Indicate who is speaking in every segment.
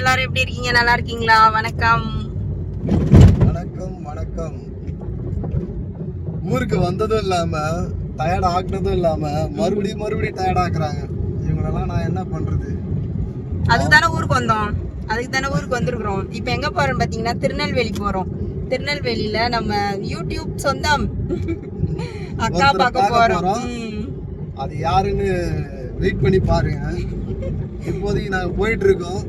Speaker 1: எல்லாரும் எப்படி இருக்கீங்க நல்லா இருக்கீங்களா வணக்கம்
Speaker 2: வணக்கம் வணக்கம் ஊருக்கு வந்ததும் இல்லாம டயர்ட் ஆக்குனதும் இல்லாம மறுபடியும் மறுபடியும் டயர்ட் ஆக்குறாங்க இவங்களெல்லாம் நான் என்ன பண்றது
Speaker 1: அதுக்கு தானே ஊருக்கு வந்தோம் அதுக்கு தானே ஊருக்கு வந்திருக்கிறோம் இப்போ எங்க போறோம் பாத்தீங்கன்னா திருநெல்வேலி போறோம் திருநெல்வேலியில நம்ம யூடியூப் சொந்தம் அக்கா பார்க்க போறோம்
Speaker 2: அது யாருன்னு வெயிட் பண்ணி பாருங்க இப்போதைக்கு நாங்கள் இருக்கோம்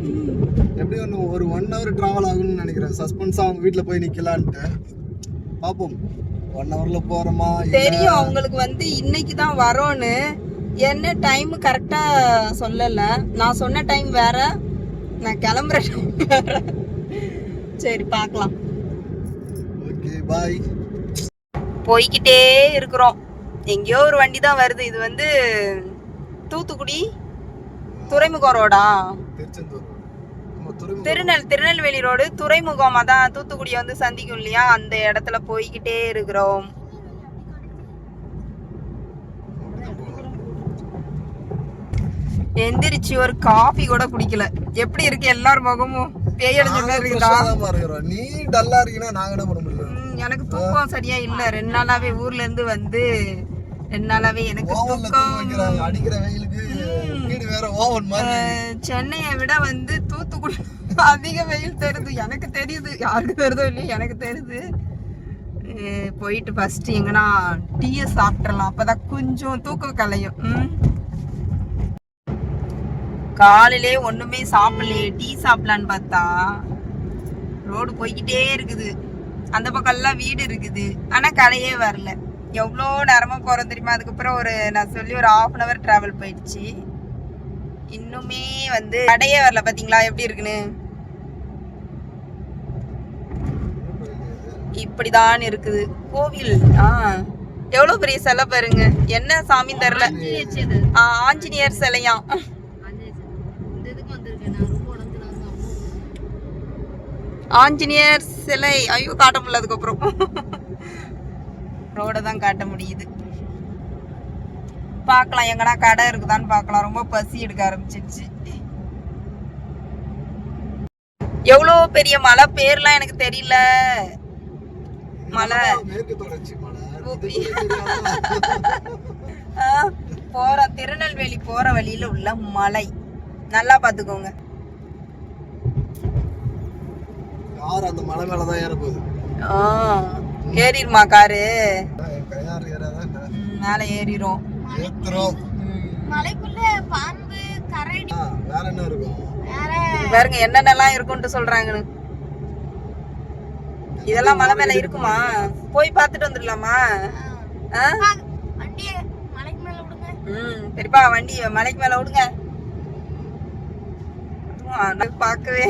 Speaker 2: எப்படி ஒன்று ஒரு ஒன் ஹவர் ட்ராவல் ஆகும்னு நினைக்கிறேன் சஸ்பென்ஸாக அவங்க வீட்டில் போய் நிற்கலான்ட்டு பார்ப்போம் ஒன் ஹவரில் போகிறோமா தெரியும்
Speaker 1: அவங்களுக்கு வந்து இன்னைக்கு தான் வரோன்னு என்ன டைம் கரெக்டாக சொல்லலை நான் சொன்ன டைம் வேற நான் கிளம்புறேன் சரி பார்க்கலாம்
Speaker 2: ஓகே பாய்
Speaker 1: போய்கிட்டே இருக்கிறோம் எங்கேயோ ஒரு வண்டி தான் வருது இது வந்து தூத்துக்குடி துறைமுகம் ரோடா திருநெல் திருநெல்வேலி ரோடு துறைமுகம் அதான் தூத்துக்குடி வந்து சந்திக்கும் இல்லையா அந்த இடத்துல போய்கிட்டே இருக்கிறோம் எந்திரிச்சு ஒரு காஃபி கூட குடிக்கல எப்படி இருக்கு எல்லார் முகமும்
Speaker 2: எனக்கு தூக்கம் சரியா
Speaker 1: இல்ல ரெண்டு நாளாவே ஊர்ல இருந்து வந்து ரெண்டு நாளாவே எனக்கு
Speaker 2: தூக்கம் அடிக்கிற வெயிலுக்கு வேற ஓவன் மாதிரி சென்னையை
Speaker 1: விட வந்து தூத்துக்குடி அதிக வெயில் தெரியுது எனக்கு தெரியுது யாருக்கு தெரியுதோ இல்லையோ எனக்கு தெரியுது போயிட்டு ஃபர்ஸ்ட் எங்கன்னா டீயை சாப்பிட்றலாம் அப்பதான் கொஞ்சம் தூக்கம் கலையும் காலையிலே ஒண்ணுமே சாப்பிடலையே டீ சாப்பிடலான்னு பார்த்தா ரோடு போய்கிட்டே இருக்குது அந்த பக்கம்லாம் வீடு இருக்குது ஆனால் கலையே வரல எவ்வளோ நேரமாக போறோம் தெரியுமா அதுக்கப்புறம் ஒரு நான் சொல்லி ஒரு ஹாஃப் அன் அவர் ட்ராவல் போயிடுச்சு இன்னுமே வந்து கடையே வரல பாத்தீங்களா எப்படி இருக்குன்னு இப்படிதான் இருக்குது கோவில் ஆஹ் எவ்வளவு பெரிய சிலை பாருங்க என்ன சாமி தரல ஆஞ்சநேயர் சிலையாம் ஆஞ்சநேயர் சிலை ஐயோ காட்ட முடியல அதுக்கப்புறம் ரோட தான் காட்ட முடியுது பார்க்கலாம் எங்கடா கடை இருக்குதான்னு பார்க்கலாம் ரொம்ப பசி எடுக்க ஆரம்பிச்சிருச்சு எவ்வளோ பெரிய மலை பேர்லாம் எனக்கு தெரியல மலை போற திருநெல்வேலி போற வழியில உள்ள மலை நல்லா பாத்துக்கோங்க
Speaker 2: அந்த மலை மேல தான் ஏற போகுது
Speaker 1: ஏறிடுமா காரு
Speaker 2: மேல ஏறிடும் ஏத்துறோம்
Speaker 3: மலைக்குள்ள பாம்பு கரடி
Speaker 2: வேற என்ன இருக்கும்
Speaker 1: பாருங்க என்னென்னலாம் இருக்கும்னு சொல்றாங்கன்னு இதெல்லாம் மலை மேல இருக்குமா போய் பார்த்துட்டு வந்துடலாமா ம் சரிப்பா வண்டி மலைக்கு மேல விடுங்க பார்க்கவே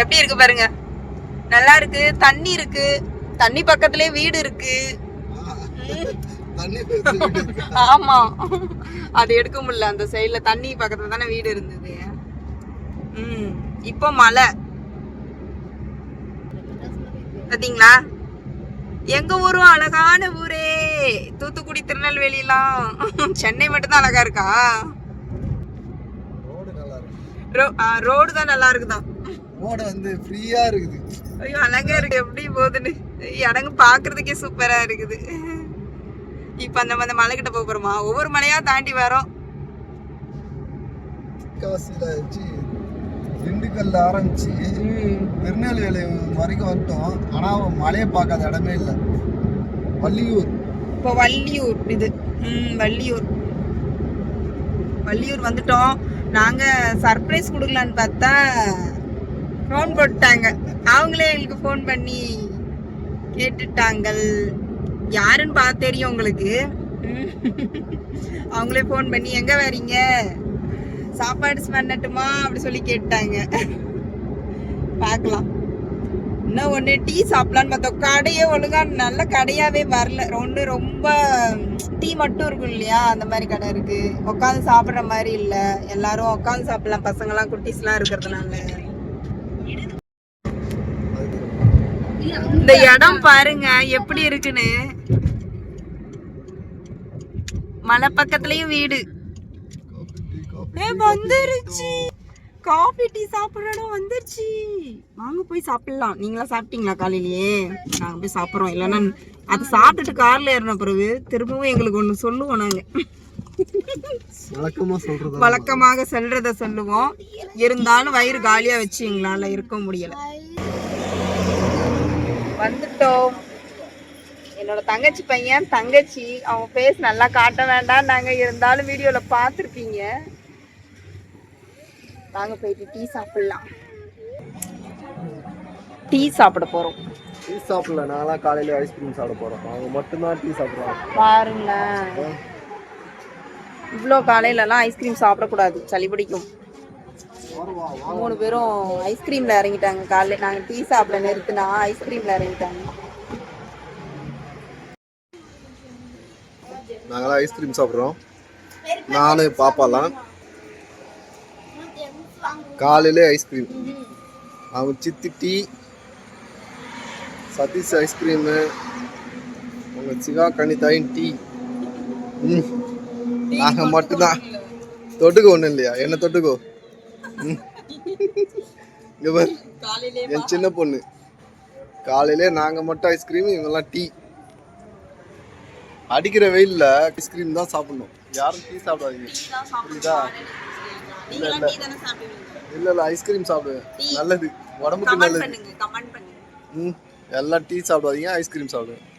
Speaker 1: எப்படி இருக்கு பாருங்க நல்லா இருக்கு தண்ணி இருக்கு தண்ணி பக்கத்துலயே வீடு இருக்கு
Speaker 2: ஆமா அது
Speaker 1: எடுக்க முடியல அந்த சைடுல தண்ணி பக்கத்துல தானே வீடு இருந்தது ம் இப்போ மழை பாத்தீங்களா எங்க ஊரும் அழகான ஊரே தூத்துக்குடி திருநெல்வேலிலாம் சென்னை மட்டும்தான் அழகா இருக்கா
Speaker 2: ரோடு தான் நல்லா இருக்குதான் ஓட வந்து ஃப்ரீயா இருக்குது
Speaker 1: ஐயோ அழகா இருக்கு எப்படி போகுதுன்னு இடங்கு பாக்குறதுக்கே சூப்பரா இருக்குது இப்ப அந்த அந்த மலை கிட்ட போறோமா ஒவ்வொரு மலையா தாண்டி வரோம்
Speaker 2: காசில ஆச்சு திண்டுக்கல்ல ஆரம்பிச்சு திருநெல்வேலி வரைக்கும் வந்துட்டோம் ஆனா மலையை பார்க்காத இடமே இல்லை வள்ளியூர் இப்போ
Speaker 1: வள்ளியூர் இது ம் வள்ளியூர் வள்ளியூர் வந்துட்டோம் நாங்கள் சர்ப்ரைஸ் கொடுக்கலான்னு பார்த்தா ஃபோன் போட்டாங்க அவங்களே எங்களுக்கு ஃபோன் பண்ணி கேட்டுட்டாங்கள் யாருன்னு பார்த்து தெரியும் உங்களுக்கு அவங்களே ஃபோன் பண்ணி எங்கே வரீங்க சாப்பாடு பண்ணட்டுமா அப்படி சொல்லி கேட்டாங்க பார்க்கலாம் இன்னும் ஒன்று டீ சாப்பிடலான்னு பார்த்தோம் கடையே ஒழுங்காக நல்ல கடையாகவே வரல ஒன்று ரொம்ப டீ மட்டும் இருக்கும் இல்லையா அந்த மாதிரி கடை இருக்குது உட்காந்து சாப்பிட்ற மாதிரி இல்லை எல்லாரும் உட்காந்து சாப்பிட்லாம் பசங்களாம் குட்டீஸ்லாம் இருக்கிறதுனால இந்த இடம் பாருங்க எப்படி இருக்குன்னு மலை பக்கத்துலயும் வீடு வந்துருச்சு காஃபி டீ சாப்பிட்றோம் வந்துருச்சு வாங்க போய் சாப்பிடலாம் நீங்களா சாப்பிட்டீங்களா காலையிலேயே நாங்கள் போய் சாப்பிட்றோம் இல்லைன்னா அதை சாப்பிட்டுட்டு காரில் ஏறின பிறகு திரும்பவும் எங்களுக்கு ஒன்று சொல்லுவோம் நாங்கள் வழக்கமாக சொல்றத சொல்லுவோம் இருந்தாலும் வயிறு காலியா வச்சு எங்களால இருக்க முடியல வந்துட்டோம் என்னோட தங்கச்சி பையன் தங்கச்சி அவன் பேஸ் நல்லா காட்ட வேண்டாம் நாங்கள் இருந்தாலும் வீடியோவில் பார்த்துருப்பீங்க வாங்க போயிட்டு டீ சாப்பிடலாம் டீ சாப்பிட போகிறோம்
Speaker 2: டீ சாப்பிடல நான்லாம் காலையில் ஐஸ்கிரீம் சாப்பிட போகிறோம் அவங்க மட்டும்தான் டீ சாப்பிடுவாங்க பாருங்களேன்
Speaker 1: இவ்வளோ காலையிலலாம் ஐஸ்கிரீம் சாப்பிடக்கூடாது சளி பிடிக்கும் மூணு பேரும் ஐஸ்கிரீமில் இறங்கிட்டாங்க காலைல நாங்கள் டீ சாப்பிட நிறுத்தினா ஐஸ்கிரீம்ல இறங்கிட்டாங்க
Speaker 2: நாங்களாம் ஐஸ்கிரீம் சாப்பிட்றோம் நானும் பாப்பாலாம் காலையிலே ஐஸ்கிரீம் அவங்க சித்தி டீ சதீஷ் ஐஸ்கிரீமு அவங்க சிவா கணிதாயும் டீ ம் நாங்கள் மட்டும்தான் தொட்டுக்கோ ஒன்றும் இல்லையா என்ன தொட்டுக்கோ என் சின்ன பொண்ணு காலையிலே நாங்கள் மட்டும் ஐஸ்கிரீம் இவங்கெல்லாம் டீ அடிக்கிற வெயிலில் ஐஸ்கிரீம் தான் சாப்பிடணும் யாரும் டீ சாப்பிடாதீங்க புரியுதா
Speaker 3: இல்லை இல்லை இல்லை இல்லை
Speaker 2: ஐஸ்கிரீம் சாப்பிடுவேன் நல்லது உடம்புக்கு
Speaker 3: நல்லது ம்
Speaker 2: எல்லாம் டீ சாப்பிடாதீங்க ஐஸ்கிரீம் சாப்பிடுவேன்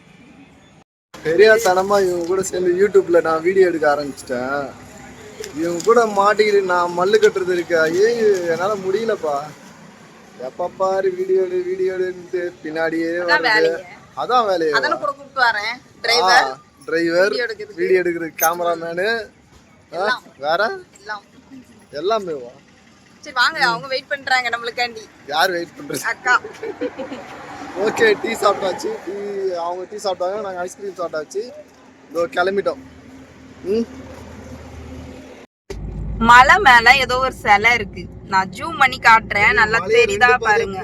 Speaker 2: தனமா இவங்க கூட சேர்ந்து யூடியூப்பில் நான் வீடியோ எடுக்க ஆரம்பிச்சிட்டேன் இவங்க கூட மாட்டிக்கிட்டு நான் மல்லு கட்டுறது இருக்கு ஏய் என்னால் முடியலப்பா எப்போ பாரு வீடியோ எடு வீடியோ எடுன்ட்டு பின்னாடியே வருது அதான் வேலையை
Speaker 1: டிரைவர் வீடியோ எடுக்கிறது கேமராமேனு
Speaker 2: வேற எல்லாமே வா
Speaker 1: சரி வாங்க அவங்க வெயிட் பண்றாங்க நம்மளுக்காண்டி யார் வெயிட் பண்றது அக்கா
Speaker 2: ஓகே டீ சாப்பிட்டாச்சு டீ அவங்க டீ சாப்பிட்டாங்க நாங்கள் ஐஸ்கிரீம் சாப்பிட்டாச்சு இதோ கிளம்பிட்டோம் ம்
Speaker 1: மலை மேல ஏதோ ஒரு சிலை இருக்கு நான் ஜூம் பண்ணி காட்டுறேன் நல்லா தெரியுதா பாருங்க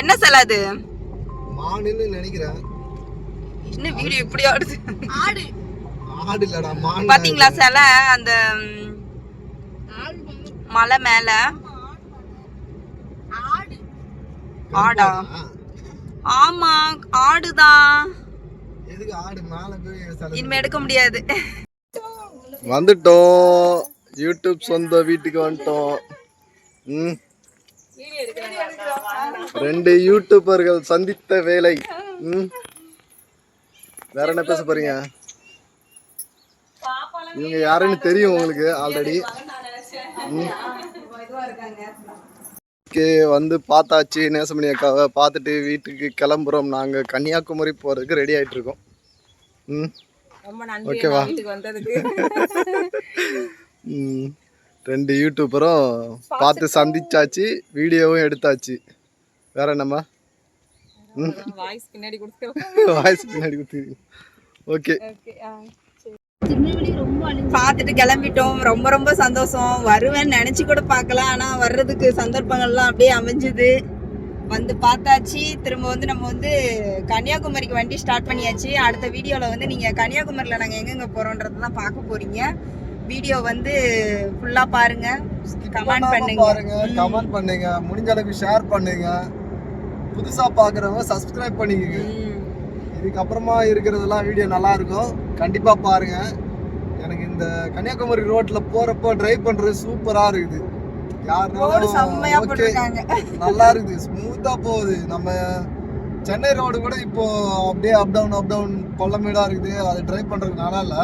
Speaker 1: என்ன சிலை அது நினைக்கிறேன் என்ன வீடியோ இப்படி ஆடுது ஆடு பாத்தீங்களா சிலை அந்த
Speaker 3: மலை மேல ஆடா
Speaker 1: ஆமா ஆடுதான் இனிமே எடுக்க முடியாது
Speaker 2: வந்துட்டோம் யூடியூப் சொந்த வீட்டுக்கு வந்துட்டோம் ம் ரெண்டு யூடியூபர்கள் சந்தித்த வேலை ம் வேற என்ன பேச போறீங்க இவங்க யாருன்னு தெரியும் உங்களுக்கு ஆல்ரெடி வந்து பார்த்தாச்சு நேசமணி அக்காவை பார்த்துட்டு வீட்டுக்கு கிளம்புறோம் நாங்கள் கன்னியாகுமரி போகிறதுக்கு ரெடி ஆகிட்டு இருக்கோம்
Speaker 1: ம் ரொம்ப நன்றி ஓகேவா
Speaker 2: ம் ரெண்டு யூடியூப்பரும் பார்த்து சந்திச்சாச்சு வீடியோவும் எடுத்தாச்சு வேற என்னம்மா
Speaker 1: வாய்ஸ் பின்னாடி வாய்ஸ் பின்னாடி
Speaker 2: கொடுத்துருக்கோம் ஓகே
Speaker 1: பார்த்துட்டு கிளம்பிட்டோம் ரொம்ப ரொம்ப சந்தோஷம் வருவேன் நினைச்சு கூட பார்க்கலாம் ஆனா வர்றதுக்கு சந்தர்ப்பங்கள்லாம் அப்படியே அமைஞ்சுது வந்து பார்த்தாச்சு திரும்ப வந்து நம்ம வந்து கன்னியாகுமரிக்கு வண்டி ஸ்டார்ட் பண்ணியாச்சு அடுத்த வீடியோவில் வந்து நீங்கள் கன்னியாகுமரியில் நாங்கள் எங்கெங்கே போகிறோன்றது தான் பார்க்க போகிறீங்க வீடியோ வந்து ஃபுல்லாக பாருங்கள் கமெண்ட் பண்ணுங்க பாருங்க கமெண்ட் பண்ணுங்க
Speaker 2: முடிஞ்ச அளவுக்கு ஷேர் பண்ணுங்க புதுசாக பார்க்குறவங்க சப்ஸ்கிரைப் பண்ணிக்கோங்க இதுக்கப்புறமா இருக்கிறதெல்லாம் வீடியோ நல்லா இருக்கும் கண்டிப்பாக பாருங்கள் எனக்கு இந்த கன்னியாகுமரி ரோட்டில் போகிறப்போ ட்ரைவ் பண்ணுறது சூப்பராக இருக்குது ரோடு செம்மையா
Speaker 1: போட்டிருக்காங்க நல்லா இருக்குது ஸ்மூத்தா
Speaker 2: போகுது நம்ம சென்னை ரோடு கூட இப்போ அப்படியே அப் டவுன் அப் டவுன் பள்ளமேடா இருக்குது அதை டிரைவ் பண்றதுக்கு நல்லா இல்ல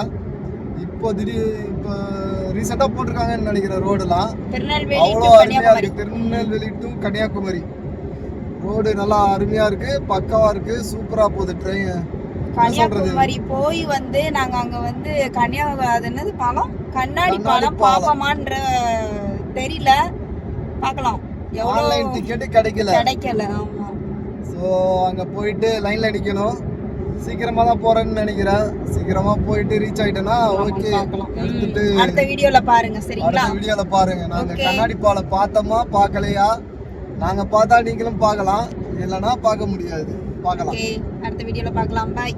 Speaker 2: இப்போ திடீர் இப்போ ரீசெண்டாக போட்டிருக்காங்கன்னு நினைக்கிறேன் ரோடுலாம்
Speaker 1: அவ்வளோ அருமையாக இருக்குது திருநெல்வேலி டு கன்னியாகுமரி
Speaker 2: ரோடு நல்லா அருமையாக இருக்குது பக்காவாக இருக்குது சூப்பராக போகுது ட்ரெயின்
Speaker 1: கன்னியாகுமரி போய் வந்து நாங்க அங்க வந்து கன்னியாகுமரி அது என்னது பழம் கண்ணாடி பழம் பாப்பமான்ற தெரியல பார்க்கலாம் ஆன்லைன் டிக்கெட்
Speaker 2: கிடைக்கல கிடைக்கல ஸோ அங்கே போயிட்டு லைனில் அடிக்கணும் சீக்கிரமாக தான் போகிறேன்னு நினைக்கிறேன் சீக்கிரமாக போயிட்டு ரீச் ஆகிட்டேன்னா ஓகே எடுத்துட்டு
Speaker 1: அடுத்த வீடியோவில் பாருங்கள் சரிங்களா அடுத்த
Speaker 2: வீடியோவில் பாருங்கள் நாங்கள் கண்ணாடி பாலை பார்த்தோமா பார்க்கலையா நாங்கள் பார்த்தா நீங்களும் பார்க்கலாம் இல்லைன்னா பார்க்க முடியாது பார்க்கலாம் அடுத்த வீடியோவில்
Speaker 1: பார்க்கலாம் பாய்